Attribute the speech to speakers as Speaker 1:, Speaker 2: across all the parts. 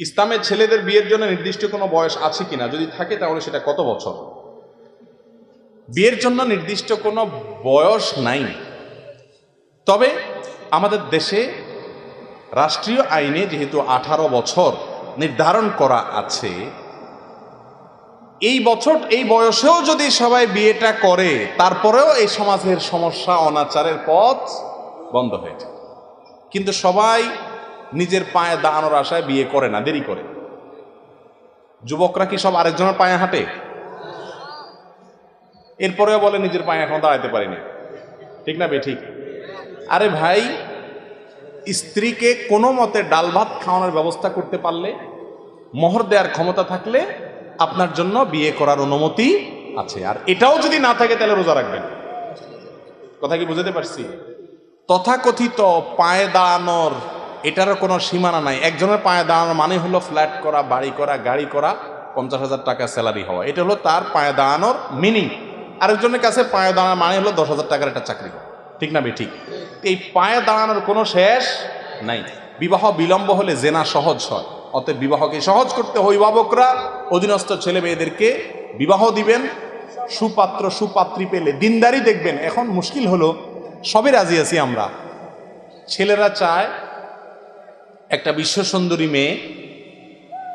Speaker 1: ইসলামের ছেলেদের বিয়ের জন্য নির্দিষ্ট কোনো বয়স আছে কিনা? যদি থাকে, তাহলে সেটা কত বছর? বিয়ের জন্য নির্দিষ্ট কোনো বয়স নাই। তবে আমাদের দেশে রাষ্ট্রীয় আইনে যেহেতু আঠারো বছর নির্ধারণ করা আছে, এই বছর, এই বয়সেও যদি সবাই বিয়েটা করে, তারপরেও এই সমাজের সমস্যা, অনাচারের পথ বন্ধ হয়ে যায়। কিন্তু সবাই নিজের পায়ে দাঁড়ানোর আশায় বিয়ে করে না, দেরি করে। যুবকরা কি সব আরেকজনের পায়ে হাঁটে? এরপরেও বলে, নিজের পায়ে এখন দাঁড়াতে পারিনি। ঠিক না বে, ঠিক? আরে ভাই, স্ত্রীকে কোনো মতে ডাল ভাত খাওয়ানোর ব্যবস্থা করতে পারলে, মোহর দেওয়ার ক্ষমতা থাকলে আপনার জন্য বিয়ে করার অনুমতি আছে। আর এটাও যদি না থাকে, তাহলে রোজা রাখবেন। কথা কি বুঝতে পারছি? তথাকথিত পায়ে দাঁড়ানোর এটারও কোনো সীমানা নাই। একজনের পায়ে দাঁড়ানোর মানে হলো ফ্ল্যাট করা, বাড়ি করা, গাড়ি করা, পঞ্চাশ হাজার টাকা স্যালারি হওয়া। এটা হলো তার পায়ে দাঁড়ানোর মিনিং আরেকজনের কাছে পায়ে দাঁড়ানোর মানে হলো দশ হাজার টাকার একটা চাকরি করা। ঠিক না ঠিক এই পায়ে দাঁড়ানোর কোনো শেষ নাই। বিবাহ বিলম্ব হলে জেনা সহজ হয়। অতএব বিবাহকে সহজ করতে অভিভাবকরা, অধীনস্থ ছেলে মেয়েদেরকে বিবাহ দিবেন। সুপাত্র, সুপাত্রী পেলে দিনদারি দেখবেন। এখন মুশকিল হলো সবে রাজি আছি আমরা। ছেলেরা চায় একটা বিশ্ব সুন্দরী মেয়ে,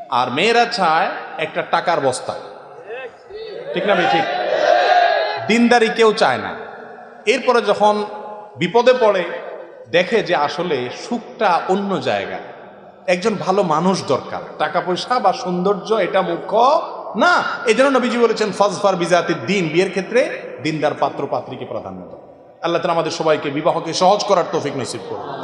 Speaker 1: আর মেয়েরা চায় একটা টাকার বস্তা। ঠিক না ঠিক দিনদারি কেউ চায় না। এরপরে যখন বিপদে পড়ে, দেখে যে আসলে সুখটা অন্য জায়গায় একজন ভালো মানুষ দরকার। টাকা পয়সা বা সৌন্দর্য, এটা মুখ্য না। এই জন্য নবীজি বলেছেন, ফজফার বিজাতির দিন। বিয়ের ক্ষেত্রে দিনদার পাত্র পাত্রীকে প্রাধান্য দেয় আল্লাহ তালা আমাদের সবাইকে বিবাহকে সহজ করার তৌফিক নসিব করুন।